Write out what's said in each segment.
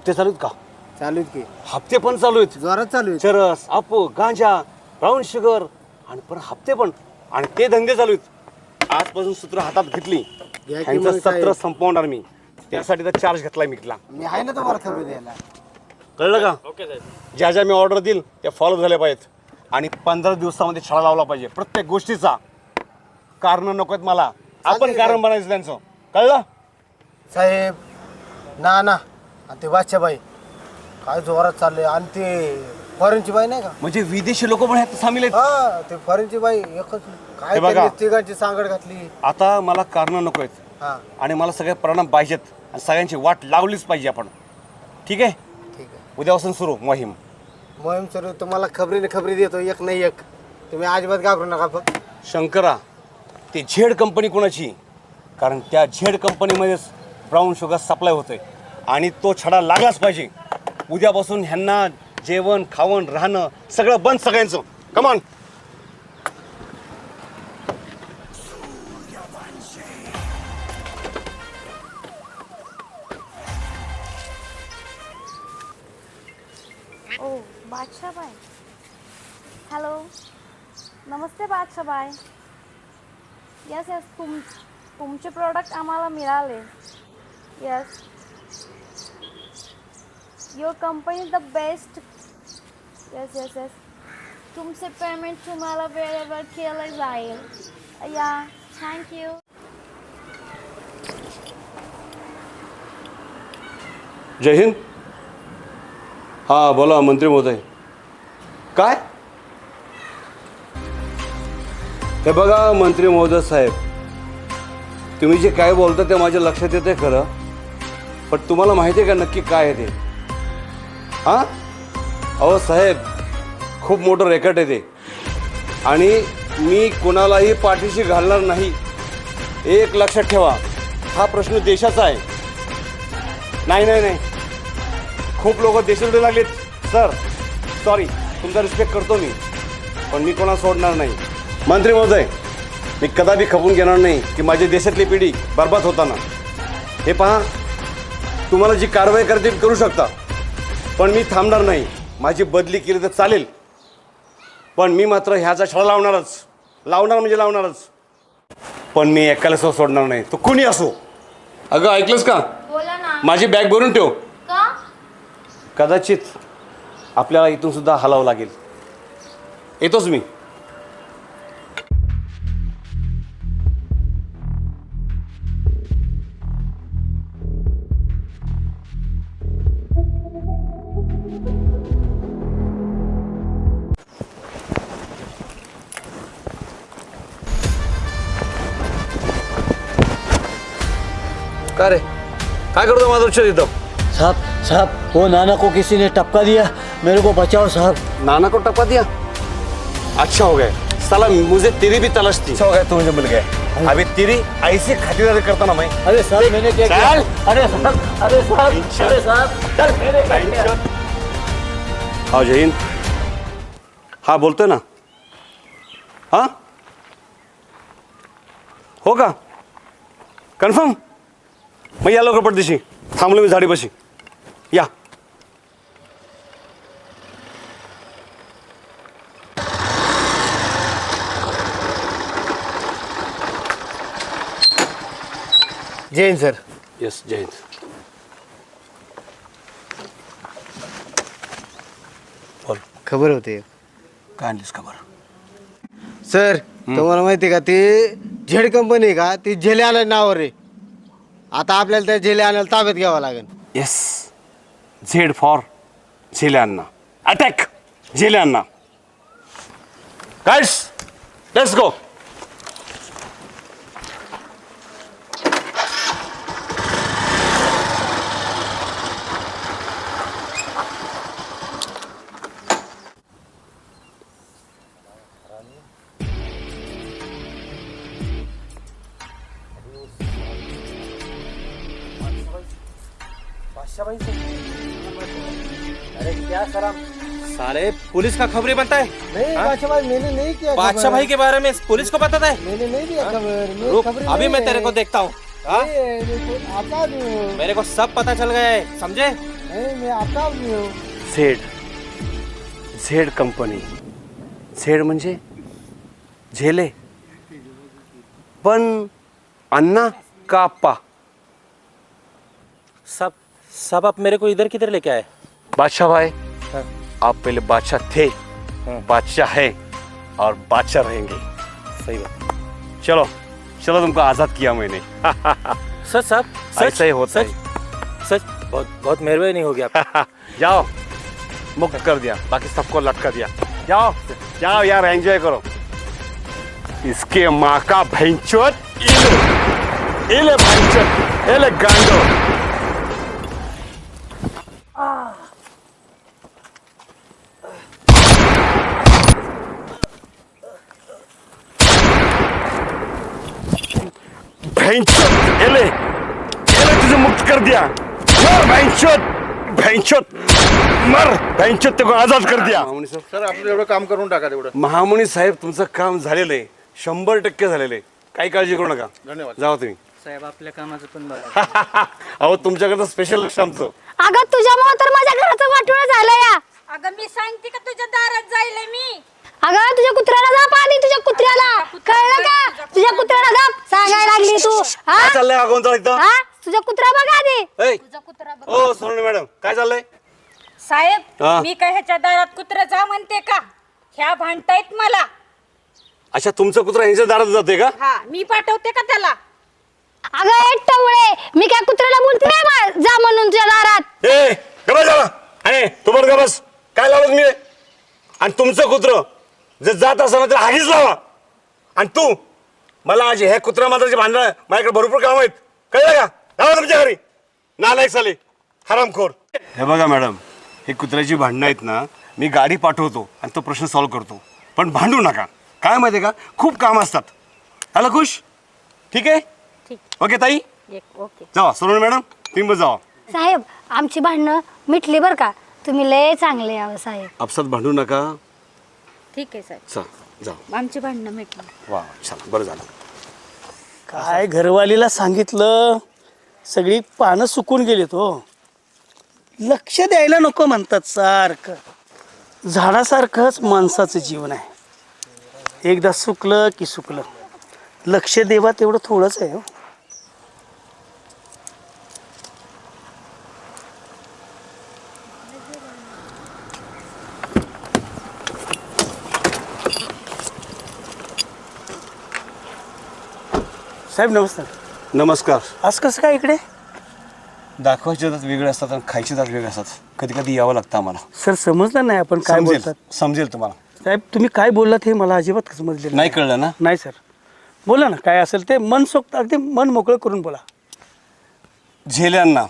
हप्ते चालू आहेत का? चालू की. हप्ते पण चालू आहेत जोरात चालू आहे चरस आपो गांजा ब्राऊन शुगर आणि पण हप्ते पण. आणि ते धंदे चालू आहेत आजपासून सूत्र हातात घेतली. घ्या की त्यांचं मग साहेब. सत्र संपवणार मी. त्यासाठी तर चार्ज घेतलाय मी तिला मी आहे ना तुम्हाला खबर द्यायला. कळलं का? ज्या ज्या मी ऑर्डर देईल त्या फॉलो झाल्या पाहिजेत. आणि पंधरा दिवसामध्ये छळा लावला पाहिजे. प्रत्येक गोष्टीचा. कारण नको आहेत मला. आपण कारण साहेब. बनायचं त्यांचं. कळलं? साहेब ना ना. आणि ते बादशाबाई काय जोरात चालले आणि ते फॉरेनची बाई नाही का? म्हणजे विदेशी लोक पण ह्यात सामील आहेत. हा ते फॉरेनची बाई एकच काय हे बघा. त्यांनी तिघांची सांगड घातली. आता मला कारण नको आहेत. हा. आणि मला सगळे परिणाम पाहिजेत. आणि सगळ्यांची वाट लावलीच पाहिजे आपण. ठीक आहे? ठीक आहे. उद्यापासून सुरू मोहीम. मोहीम सर तुम्हाला खबरीने खबरी देतो एक नाही एक. तुम्ही अजिबात घाबरू नका फक्त. शंकरा ते झेड कंपनी कोणाची? कारण त्या झेड कंपनीमध्येच ब्राऊन शुगर सप्लाय होतोय. आणि तो छडा लागलाच पाहिजे. उद्यापासून ह्यांना जेवण खावण राहणं सगळं बंद सगळ्यांचं. कमान ओ बादशाह हॅलो नमस्ते बादशाह बाय येस तुम तुमचे प्रोडक्ट आम्हाला मिळाले. Yes your company the best yes yes yes तुमचे पेमेंट तुम्हाला वेळेवर केलं जाईल. या थँक्यू जय हिंद. हां बोला मंत्री महोदय. काय? हे बघा मंत्री महोदय साहेब. तुम्ही जे काय बोलता ते माझ्या लक्षात येते खरं. पण तुम्हाला माहिती आहे का नक्की काय आहे ते? हां? अहो साहेब खूप मोठं रेकॉर्ड आहे ते. आणि मी कोणालाही पाठीशी घालणार नाही. एक लक्षात ठेवा हा प्रश्न देशाचा आहे. नाही नाही नाही. खूप लोक देशाकडे लागलेत. सर सॉरी तुमचा रिस्पेक्ट करतो मी. पण मी कोणा सोडणार नाही. मंत्री महोदय मी कदापि खपून घेणार नाही की माझी देशातली पिढी बर्बाद होताना. हे पहा तुम्हाला जी कारवाई करते करू शकता. पण मी थांबणार नाही. माझी बदली केली तर चालेल. पण मी मात्र ह्याचा छळा लावणारच. लावणार म्हणजे लावणारच. पण मी एकाला सोडणार नाही. तो कुणी असो? अगं ऐकलंस का? बोला ना. माझी बॅग भरून ठेव. का? कदाचित आपल्याला इथून सुद्धा हलावं लागेल. येतोच मी. का रे काय करतो माझं लक्ष इथं साहब साहब वो नाना को किसी ने टपका दिया। मेरे को बचाओ साहब। नाना को टपा दिया? अच्छा हो गया। साला मुझे तेरी भी तलाश थी। अच्छा हो गया तू मुझे मिल गया। अभी तेरी ऐसी खातिरदारी करता ना मैं। अरे साहब मैंने क्या किया? चल। अरे साहब अरे साहब अरे साहब चल मैंने क्या किया? हाँ हाँ बोलतोय ना। हाँ? हो का कन्फर्म? मग या लवकर पडदिशी थांबलो मी झाडीपाशी. या. जैन सर. येस जय हिंद बोल. खबर होते. काय आणलीस खबर? सर तुम्हाला माहिती आहे का ती झेड कंपनी आहे का ती झेले आणायला नावावर आहे आता आपल्याला त्या झेले आणायला ताब्यात घ्यावं लागेल. येस झेड फॉर झेले अण्णा. अटॅक झेले अण्णा. गाईड्स लेट्स गो अच्छा भाई अरे क्या शराब पुलिस का खबरें बनता है। नहीं बादशाह भाई मैंने नहीं किया बादशाह भाई के बारे में पुलिस को पता था? मैंने नहीं दिया हाँ? खबर अभी मैं तेरे को देखता हाँ? हूँ। मेरे को सब पता चल गया है समझे? नहीं मैं भी हूँ। झेड कंपनी झेड म्हणजे झेले. पण अन्ना का सब सब आप मेरे को इधर किधर लेके आए? बादशाह भाई हाँ। आप पहले बादशाह थे हाँ। बादशाह है और बादशाह रहेंगे। सही बात। चलो चलो तुमको आज़ाद किया मैंने। सच साहब सच। ऐसा ही होता सच। सच। बहुत बहुत मेहरबानी हो गया आप जाओ मुक्त कर दिया बाकी सबको लटका दिया। जाओ जाओ यार एंजॉय करो। इसके माँ का भैंचोत इले। इले भैंचोत इले गांडो। भैंचोत इले इले तुझे मुक्त कर दिया. मर भैंचोत भैंचोत मर भैंचोत तेको आजाद कर दिया. सर आपलं एवढं काम करून टाका तेवढं. महामुनी साहेब तुमचं काम झालेलं आहे. शंभर टक्के झालेलं आहे. काही काळजी करू नका. धन्यवाद. जावा तुम्ही. साहेब आपल्या कामाचं पण बघा. अहो तुमच्याकडचं स्पेशल लक्ष आमचं. अगं तुझ्यामुळे तर माझ्या घराचं वाटोळं झालं या. अगं मी सांगते का तुझ्या दारात जाईल मी? अगं तुझ्या कुत्र्याला जाप आली तुझ्या कुत्र्याला. कळलं का? तुझ्या कुत्र्याला जाप सांगायला लागली तू. हा? काय चाललंय हा गोंधळ इथं हा? तुझा कुत्रा बघा आधी. ऐ, ओ सोनू मॅडम काय चाललंय? साहेब हा. मी काय ह्याच्या दारात कुत्र जा म्हणते का? ह्या भांडतायत मला. अच्छा तुमचं कुत्रा यांच्या दारात जाते का? हा मी पाठवते का त्याला? अगं एक टवळे मी काय कुत्र्याला बोलते नाही मा- जा म्हणून तुझ्या दारात. ए गबस झाला आणि तू बरं गबस काय लावत मी? आणि तुमचं कुत्र? जर जात असं तर हागीच लावा. आणि तू मला आज हे कुत्रा मात्राचे भांडण माझ्याकडे भरपूर काम आहेत. कळलं का? लावा तुमच्या घरी. नालायक साले हरामखोर. हे बघा मॅडम हे कुत्र्याची भांडणं आहेत ना मी गाडी पाठवतो आणि तो प्रश्न सॉल्व्ह करतो. पण भांडू नका. काय माहिती आहे का? खूप काम असतात. आला खुश? ठीक आहे? ओके ताई? ओके. जावा सोनू मॅडम तुम्ही पण जावा. साहेब आमची भांडणं मिटली बर का? तुम्ही लय चांगले आहो साहेब. आपसात भांडू नका. ठीक आहे साहेब. चल जाऊ. आमची भांडणं मिटली वा छान बरं झालं. काय घरवालीला सांगितलं सगळी पानं सुकून गेलीत हो. लक्ष द्यायला नको म्हणतात सारखं. झाडासारखंच माणसाचं जीवन आहे. एकदा सुकलं की सुकलं. लक्ष देवा तेवढं थोडंच आहे हो. साहेब नमस्कार. नमस्कार. आज कसं काय इकडे? दाखवायचे दात वेगळे असतात आणि खायचे दात वेगळे असतात कधी कधी यावं लागतं आम्हाला. सर समजलं नाही आपण काय समजेल बोलतात. समजेल तुम्हाला. साहेब तुम्ही काय बोललात हे मला अजिबात समजलेलं नाही कळलं ना? नाही सर. बोला ना काय असेल ते मन सोक्त अगदी मन मोकळं करून बोला. झेल्यांना.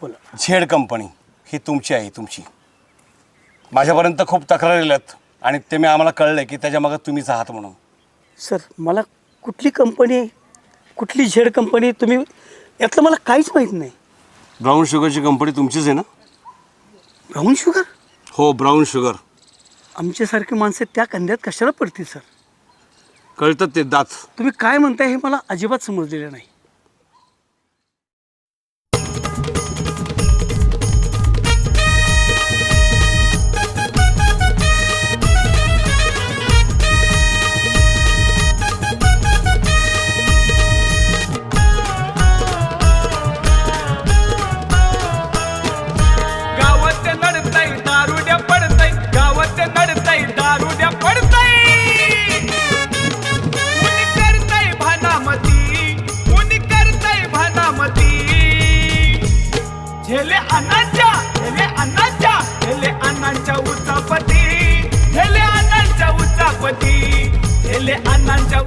बोला. झेड कंपनी ही तुमची आहे तुमची. माझ्यापर्यंत खूप तक्रारी आल्यात आणि ते मी आम्हाला कळलं की त्याच्या मागं तुम्हीच आहात म्हणून. सर मला कुठली कंपनी कुठली झेड कंपनी तुम्ही यातलं मला काहीच माहीत नाही. ब्राऊन शुगरची कंपनी तुमचीच आहे ना? Brown sugar? हो ब्राऊन शुगर. आमच्यासारखी माणसं त्या कंद्यात कशाला पडतील सर? कळतं ते दात. तुम्ही काय म्हणताय हे मला अजिबात समजलेलं नाही.